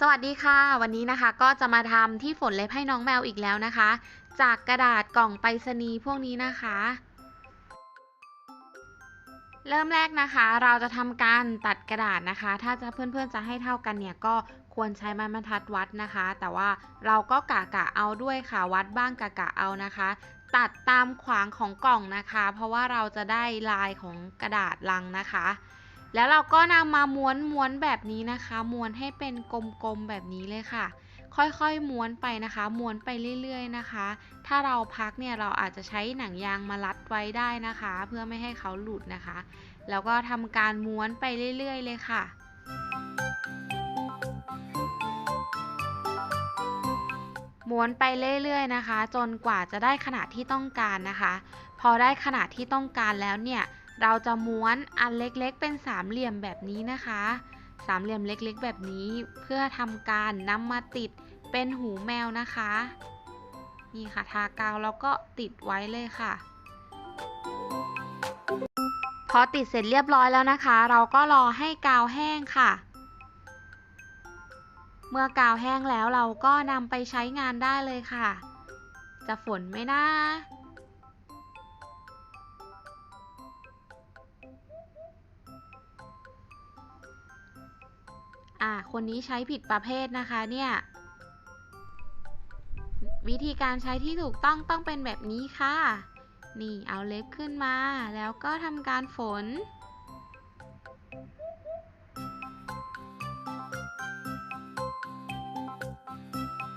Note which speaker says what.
Speaker 1: สวัสดีค่ะ วันนี้นะคะก็จะมาทำที่ฝนเล็บให้น้องแมวอีกแล้วนะคะ จากกระดาษกล่องไปรษณีย์พวกนี้นะคะ เริ่มแรกนะคะ เราจะทำการตัดกระดาษนะคะ ถ้าจะเพื่อนๆจะให้เท่ากันเนี่ยก็ควรใช้ไม้บรรทัดวัดนะคะ แต่ว่าเราก็กะกะเอาด้วยค่ะวัดบ้างกะกะเอานะคะ ตัดตามขวางของกล่องนะคะ เพราะว่าเราจะได้ลายของกระดาษลังนะคะ แล้วเราก็นำมาม้วนม้วนแบบนี้นะคะ ม้วนให้เป็นกลมๆแบบนี้เลยค่ะ ค่อยๆม้วนไปนะคะ ม้วนไปเรื่อยๆนะคะ ถ้าเราพักเนี่ยเราอาจจะใช้หนังยางมารัดไว้ได้นะคะ เพื่อไม่ให้เขาหลุดนะคะ แล้วก็ทำการม้วนไปเรื่อยๆเลยค่ะม้วนไปเรื่อยๆนะคะ จนกว่าจะได้ขนาดที่ต้องการนะคะ พอได้ขนาดที่ต้องการแล้วเนี่ย เราจะม้วนอันเล็กๆ เป็นสามเหลี่ยมแบบนี้นะคะ สามเหลี่ยมเล็กๆ แบบนี้เพื่อทำการนำมาติดเป็นหูแมวนะคะ นี่ค่ะทากาวแล้วก็ติดไว้เลยค่ะ พอติดเสร็จเรียบร้อยแล้วนะคะ เราก็รอให้กาวแห้งค่ะ เมื่อกาวแห้งแล้วเราก็นำไปใช้งานได้เลยค่ะ จะฝนไหมนะ อ่าคนนี้ใช้ผิดประเภทนะคะเนี่ย วิธีการใช้ที่ถูกต้องต้องเป็นแบบนี้ค่ะ นี่เอาเล็บขึ้นมา แล้วก็ทำการฝน